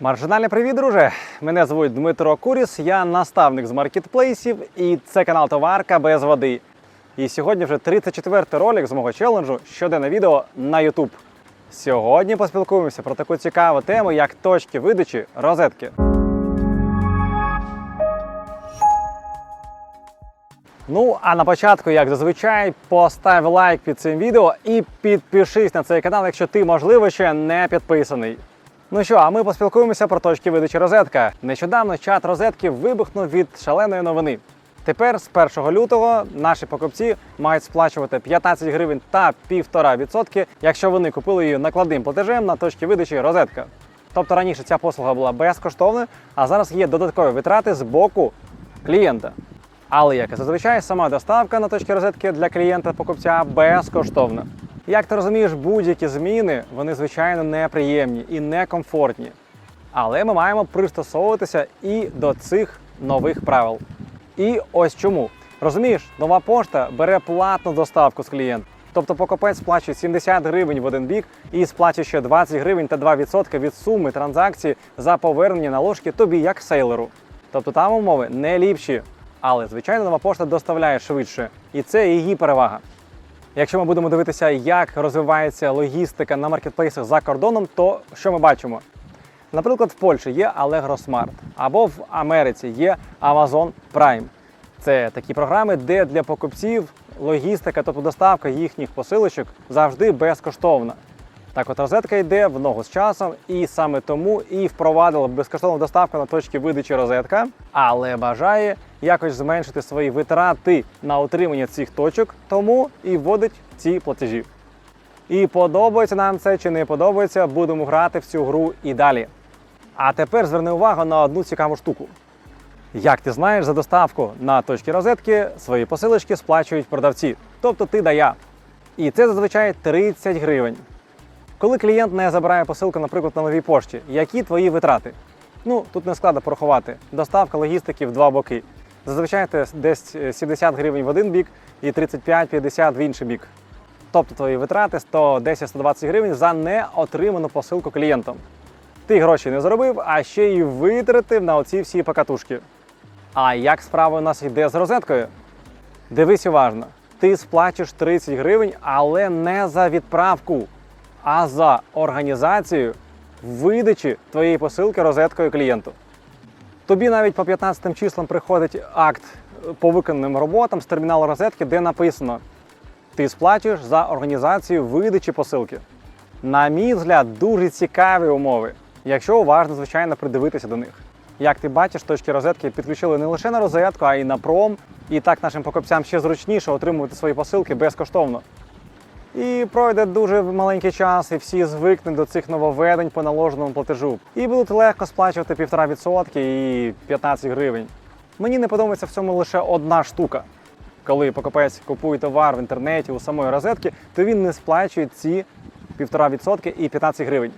Маржинальний привіт, друже! Мене звуть Дмитро Куріс, я наставник з маркетплейсів, і це канал Товарка без води. І сьогодні вже 34-й ролик з мого челенджу щоденне відео на YouTube. Сьогодні поспілкуємося про таку цікаву тему, як точки видачі розетки. Ну, а на початку, як зазвичай, постав лайк під цим відео і підпишись на цей канал, якщо ти, можливо, ще не підписаний. Ну що, а ми поспілкуємося про точки видачі розетка. Нещодавно чат розетки вибухнув від шаленої новини. Тепер з 1 лютого наші покупці мають сплачувати 15 гривень та 1,5%, якщо вони купили її накладним платежем на точки видачі розетка. Тобто раніше ця послуга була безкоштовною, а зараз є додаткові витрати з боку клієнта. Але як і зазвичай, сама доставка на точки розетки для клієнта-покупця безкоштовна. Як ти розумієш, будь-які зміни вони звичайно неприємні і некомфортні. Але ми маємо пристосовуватися і до цих нових правил. І ось чому. Розумієш, нова пошта бере платну доставку з клієнта. Тобто покупець сплачує 70 гривень в один бік і сплачує ще 20 гривень та 2% від суми транзакції за повернення наложки тобі як сейлеру. Тобто там умови не ліпші. Але, звичайно, нова пошта доставляє швидше, і це її перевага. Якщо ми будемо дивитися, як розвивається логістика на маркетплейсах за кордоном, то що ми бачимо? Наприклад, в Польщі є Allegro Smart, або в Америці є Amazon Prime. Це такі програми, де для покупців логістика, тобто доставка їхніх посилочок завжди безкоштовна. Так от розетка йде в ногу з часом, і саме тому і впровадила безкоштовну доставку на точки видачі розетка, але бажає якось зменшити свої витрати на утримання цих точок, тому і вводить ці платежі. І подобається нам це чи не подобається, будемо грати в цю гру і далі. А тепер зверни увагу на одну цікаву штуку. Як ти знаєш, за доставку на точки розетки свої посилочки сплачують продавці, тобто ти да я. І це зазвичай 30 гривень. Коли клієнт не забирає посилку, наприклад, на новій пошті, які твої витрати? Ну, тут не складно порахувати. Доставка логістики в два боки. Зазвичай це десь 70 гривень в один бік і 35-50 в інший бік. Тобто твої витрати 110-120 гривень за неотриману посилку клієнтом. Ти гроші не заробив, а ще й витратив на оці всі покатушки. А як справа у нас йде з розеткою? Дивись уважно. Ти сплачеш 30 гривень, але не за відправку, а за організацію видачі твоєї посилки розеткою клієнту. Тобі навіть по 15 числам приходить акт по виконаним роботам з терміналу розетки, де написано: ти сплачуєш за організацію видачі посилки. На мій взгляд, дуже цікаві умови, якщо уважно, звичайно, придивитися до них. Як ти бачиш, точки розетки підключили не лише на розетку, а й на пром. І так нашим покупцям ще зручніше отримувати свої посилки безкоштовно. І пройде дуже маленький час, і всі звикнуть до цих нововведень по наложеному платежу. І будуть легко сплачувати 1,5% і 15 гривень. Мені не подобається в цьому лише одна штука. Коли покупець купує товар в інтернеті у самої розетки, то він не сплачує ці 1,5% і 15 гривень.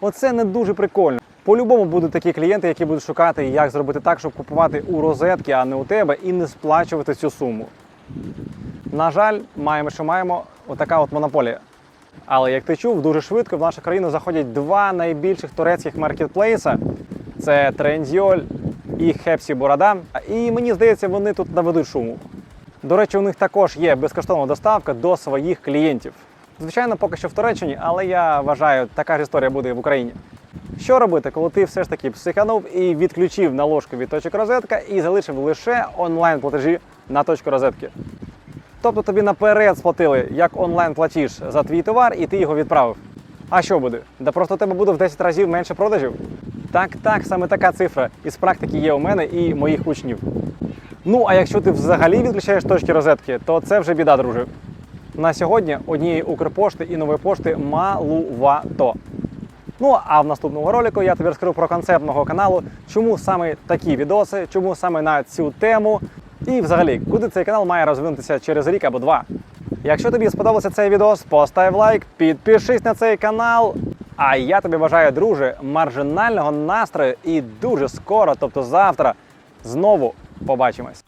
Оце не дуже прикольно. По-любому будуть такі клієнти, які будуть шукати, як зробити так, щоб купувати у розетки, а не у тебе, і не сплачувати цю суму. На жаль, маємо, що маємо, отака от монополія. Але як ти чув, дуже швидко в нашу країну заходять два найбільших турецьких маркетплейса: це Трендіоль і Хепсі Борода. І мені здається, вони тут наведуть шуму. До речі, у них також є безкоштовна доставка до своїх клієнтів. Звичайно, поки що в Туреччині, але я вважаю, така ж історія буде в Україні. Що робити, коли ти все ж таки психанув і відключив наложку від точок розетка і залишив лише онлайн-платежі на точку розетки? Тобто тобі наперед сплатили як онлайн-платіж за твій товар, і ти його відправив. А що буде? Да просто у тебе буде в 10 разів менше продажів? Так, так, саме така цифра із практики є у мене і моїх учнів. Ну, а якщо ти взагалі відключаєш точки розетки, то це вже біда, друже. На сьогодні однієї Укрпошти і нової пошти малувато. Ну а в наступному ролику я тобі розкажу про концепт мого каналу, чому саме такі відоси, чому саме на цю тему, і взагалі, куди цей канал має розвинутися через рік або два. Якщо тобі сподобався цей відео, постав лайк, підпишись на цей канал. А я тобі бажаю, друже, маржинального настрою і дуже скоро, тобто завтра, знову побачимось.